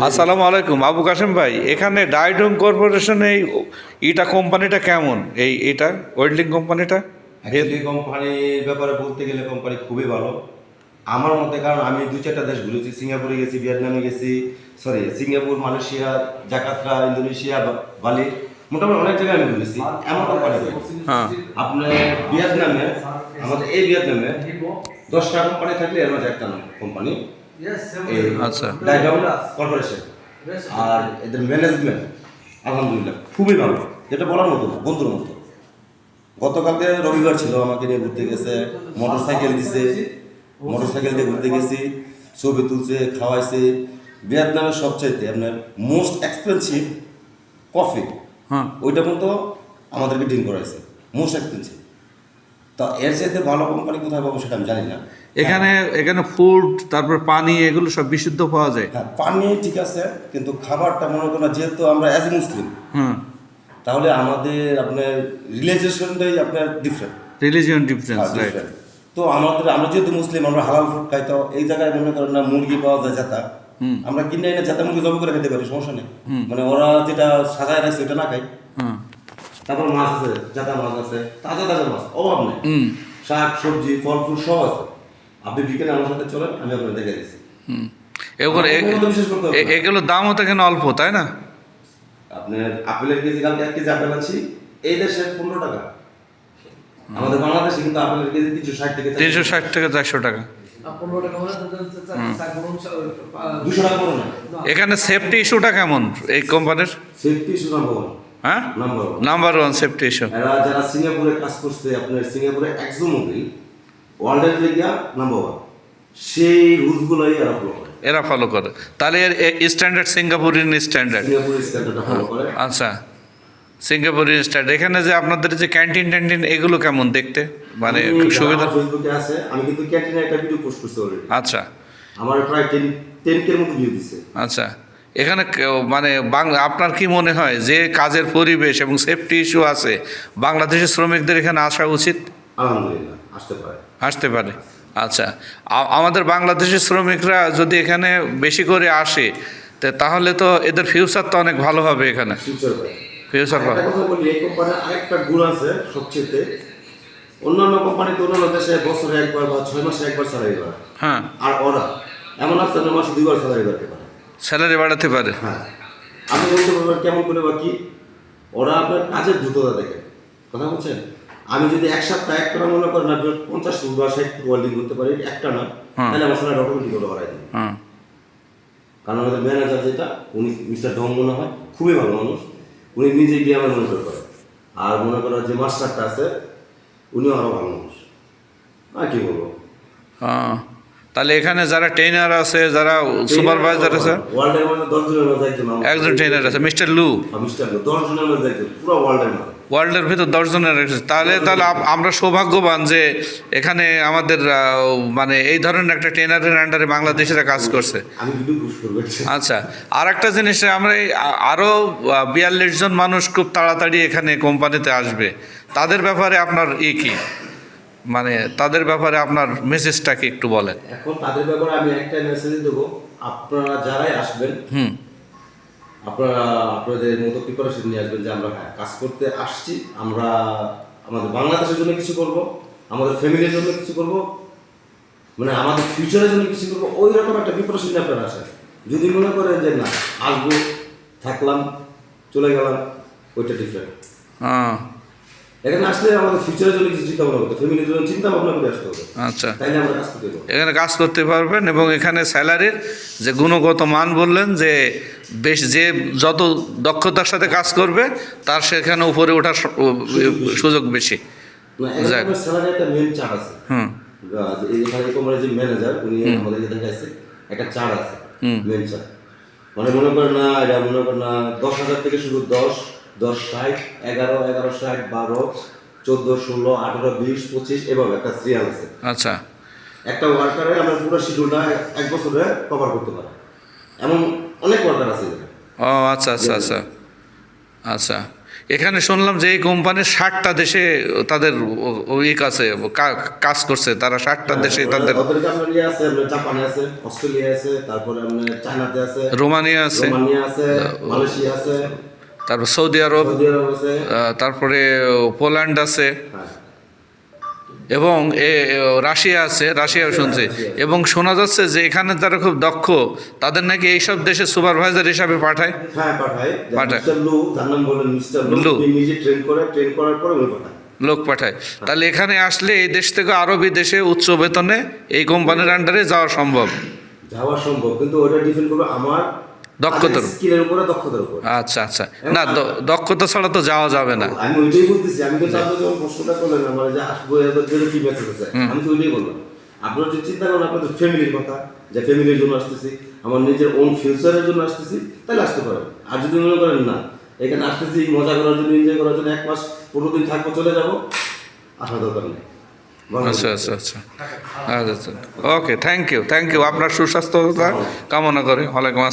আসসালামু আলাইকুম আবু কাশেম ভাই এখানে ডাইডোম কর্পোরেশন এই ইটা কোম্পানিটা কেমন? এই এটা ওয়েল্ডিং কোম্পানিটা? কোম্পানির ব্যাপারে বলতে গেলে কোম্পানি খুবই ভালো। আমার মতে কারণ আমি দু চারটা দেশ ঘুরেছি সিঙ্গাপুরে গেছি ভিয়েতনামে গেছি sorry Singapore Malaysia Jakarta Indonesia Bali মোটামুটি অনেক জায়গায় আমি ঘুরেছি। এমন কোম্পানি। হ্যাঁ। আপনার ভিয়েতনামে আমাদের এই ভিয়েতনামে দশটা কোম্পানি থাকলে এর মাঝে একটা কোম্পানি। এই আচ্ছা। কর্পোরেশন আর এদের ম্যানেজমেন্ট আলহামদুলিল্লাহ খুবই ভালো। যেটা বলার মতো না বন্ধুর মতো। গতকালকে রবিবার ছিল আমাকে নিয়ে ঘুরতে গেছে মোটর সাইকেল দিছে মোটর সাইকেল দিয়ে ঘুরতে গেছি ছবি তুলছে খাওয়াইছে। ভিয়েতনামের সবচাইতে আপনার মোস্ট এক্সপেন্সিভ কফি হ্যাঁ। ওইটা মতো আমাদেরকে ডিল করাইছে। মোস্ট এক্সপেন্সিভ তা এর চাইতে ভালো কোম্পানি কোথায় পাবো সেটা আমি জানি না। এখানে এখানে ফুড তারপর পানি এগুলো সব বিশুদ্ধ পাওয়া যায়। হ্যাঁ পানি ঠিক আছে কিন্তু খাবারটা মনে করো না যেহেতু আমরা অ্যাজ এ মুসলিম হুম। তাহলে আমাদের আপনার রিলেশনটাই আপনার ডিফারেন্ট রিলিজিয়ন ডিফারেন্স রাইট তো আমাদের আমরা যেহেতু মুসলিম আমরা হালাল ফুড খাই তো এই জায়গায় মনে করেন না মুরগি পাওয়া যায় জাতা। আমরা কিনে এনে জাতা মুরগি জব করে খেতে পারি সমস্যা নেই। মানে ওরা যেটা সাজায় রাখছে ওটা না খাই তারপর মাছ আছে জাতা মাছ আছে তাজা তাজা মাছ অভাব নেই। শাক সবজি ফল ফুল সব আছে। আপনি বিকেলে আমার সাথে চলেন আমি আপনাকে দেখে দিচ্ছি। এগুলো কোনো দামও তো অল্প তাই না? আপনার আপেলের কেজি কালকে এক কেজি আপেল আনছি এই দেশে পনেরো টাকা। আমাদের বাংলাদেশে কিন্তু আপেলের কেজি তিনশো ষাট থেকে তিনশো ষাট থেকে চারশো টাকা। দুশো টাকা করে না। এখানে সেফটি ইস্যুটা কেমন এই কোম্পানির সেফটি ইস্যু নাম্বার ওয়ান হ্যাঁ? নাম্বার ওয়ান সেফটি ইস্যু এরা যারা সিঙ্গাপুরে কাজ করছে আপনার সিঙ্গাপুরে একজো মোবিল ওয়ার্ল্ডের লেগিয়া নাম্বার ওয়ান সেই রুলসগুলোই এরা ফলো করে। এরা ফলো করে। তাহলে এর স্ট্যান্ডার্ড সিঙ্গাপুরিয়ান স্ট্যান্ডার্ড আচ্ছা। সিঙ্গাপুরিয়ান স্ট্যান্ডার্ড এখানে যে আপনাদের যে ক্যান্টিন ট্যান্টিন এগুলো কেমন দেখতে? মানে সুবিধা ফেসবুকে আছে আমি কিন্তু ক্যান্টিনে একটা ভিডিও পোস্ট করছি অলরেডি আচ্ছা। আমার প্রায় টেন টেন কের মতো ভিউ দিছে। আচ্ছা। এখানে মানে বাংলা আপনার কি মনে হয় যে কাজের পরিবেশ এবং সেফটি ইস্যু আছে বাংলাদেশের শ্রমিকদের এখানে আসা উচিত? আলহামদুলিল্লাহ আসতে পারে। আসতে পারে। আচ্ছা আমাদের বাংলাদেশের শ্রমিকরা যদি এখানে বেশি করে আসে তে তাহলে তো এদের ফিউচার তো অনেক ভালো হবে এখানে। ফিউচার ভালো। এই কোম্পানির আরেকটা গুণ আছে সবচেয়ে অন্যান্য কোম্পানিতে অন্যান্য দেশে বছরে একবার বা ছয় মাসে একবার স্যালারি হ্যাঁ। আর ওরা এমন আছে মাসে দুইবার স্যালারি বাড়তে পারে। স্যালারি বাড়াতে পারে। হ্যাঁ। আমি বলতে পারব কেমন করে বা কি? ওরা আপনার কাজের দ্রুততা দেখে। কথা বলছেন? আমি যদি এক সপ্তাহ এক করা মনে করেন আপনি পঞ্চাশ ফুট বা ষাট ফুট ওয়েল্ডিং করতে পারি একটা না হ্যাঁ। তাহলে আমার সময় অটোমেটিক ওটা বাড়াই দিই কারণ আমাদের ম্যানেজার যেটা উনি মিস্টার ডন মনে হয় খুবই ভালো মানুষ। উনি নিজে গিয়ে আমার মনিটর করে। আর মনে করো যে মাস্টারটা আছে উনিও আরও ভালো মানুষ। আর কি বলব? হ্যাঁ। তাহলে এখানে যারা ট্রেনার আছে যারা সুপারভাইজার আছে একজন ট্রেনার আছে মিস্টার লু ওয়ার্ল্ডের ভিতর দশজনের তাহলে তাহলে আমরা সৌভাগ্যবান যে এখানে আমাদের মানে এই ধরনের একটা ট্রেনারের আন্ডারে বাংলাদেশিরা কাজ করছে। আচ্ছা আর একটা জিনিস আমরা এই আ- আরও বিয়াল্লিশ জন মানুষ খুব তাড়াতাড়ি এখানে কোম্পানিতে আসবে। তাদের ব্যাপারে আপনার ই কি? মানে তাদের ব্যাপারে আপনার মেসেজটা কি একটু বলেন। এখন তাদের ব্যাপারে আমি একটা মেসেজ দেবো। আপনারা যারাই আসবেন হুম। আপনারা আপনাদের মতো প্রিপারেশন নিয়ে আসবেন যে আমরা হ্যাঁ কাজ করতে আসছি আমরা আমাদের বাংলাদেশের জন্য কিছু করব আমাদের ফ্যামিলির জন্য কিছু করব মানে আমাদের ফিউচারের জন্য কিছু করব ওই রকম একটা প্রিপারেশন নিয়ে আপনারা আসেন। যদি মনে করেন যে না আসব থাকলাম চলে গেলাম ওইটা ডিফারেন্ট হ্যাঁ এখানে আসলে আমাদের ফিউচারের জন্য কিছু চিন্তা ভাবনা করতে ফ্যামিলির জন্য চিন্তা ভাবনা করে আসতে হবে। আচ্ছা। তাইলে আমরা কাজ করতে পারব। এখানে কাজ করতে পারবেন এবং এখানে স্যালারির যে গুণগত মান বললেন যে বেশ যে যত দক্ষতার সাথে কাজ করবে তার সেখানে উপরে ওঠার সুযোগ বেশি। স্যালারি একটা মেন চার্ট আছে। হুম। এখানে কোম্পানির যে ম্যানেজার উনি আমাদেরকে দেখাইছে একটা চার্ট আছে হুম। মেন চার্ট মানে মনে করেন না এটা মনে করেন না দশ হাজার থেকে শুরু দশ দশ ষাট এগারো এগারো ষাট বারো চোদ্দ ষোলো আঠারো বিশ পঁচিশ এভাবে একটা সিরিয়াল আছে। আচ্ছা। একটা ওয়ার্কারে আমরা পুরো শিডিউলটা এক বছরে কভার করতে পারে। এমন অনেক ওয়ার্কার আছে ও আচ্ছা আচ্ছা আচ্ছা। আচ্ছা। এখানে শুনলাম যে এই কোম্পানির ষাটটা দেশে তাদের ইক আছে কাজ করছে তারা ষাটটা দেশে তাদের ওদেরকে আপনার আছে আপনার জাপানে আছে অস্ট্রেলিয়া আছে তারপরে চায়নাতে আছে রোমানিয়া আছে। রোমানিয়া আছে মালয়েশিয়া আছে তারপর সৌদি আরব তারপরে পোল্যান্ড আছে। হ্যাঁ। এবং এ- রাশিয়া আছে রাশিয়াও শুনছে। এবং শোনা যাচ্ছে যে এখানে তারা খুব দক্ষ। তাদের নাকি এইসব দেশে সুপারভাইজার হিসাবে পাঠায়? হ্যাঁ পাঠায়। লু লোক পাঠায়। তাহলে এখানে আসলে এই দেশ থেকে আরও বিদেশে উচ্চ বেতনে এই কোম্পানির আন্ডারে যাওয়া সম্ভব? যাওয়া সম্ভব কিন্তু ওটা ডিপেন্ড করবে আমার দক্ষতার উপর। স্কিলের উপরে দক্ষতার উপর। আচ্ছা আচ্ছা। না দক্ষতা ছাড়া তো যাওয়া যাবে না। আমি ওইটাই বলতেছি আমি কিন্তু আপনি যখন প্রশ্নটা করলেন আমার যে আসব এদের জন্য কি মেসেজ আছে আমি তো ওইটাই বললাম। আপনারা যদি চিন্তা করেন আপনাদের ফ্যামিলির কথা যে ফ্যামিলির জন্য আসতেছি আমার নিজের ওন ফিউচারের জন্য আসতেছি তাহলে আসতে পারেন। আর যদি মনে করেন না এখানে আসতেছি মজা করার জন্য এনজয় করার জন্য এক মাস পনেরো দিন থাকব চলে যাব আসার দরকার নেই। আচ্ছা আচ্ছা আচ্ছা। আচ্ছা okay thank you thank you আপনার সুস্বাস্থ্য কামনা করে। ওয়ালাইকুম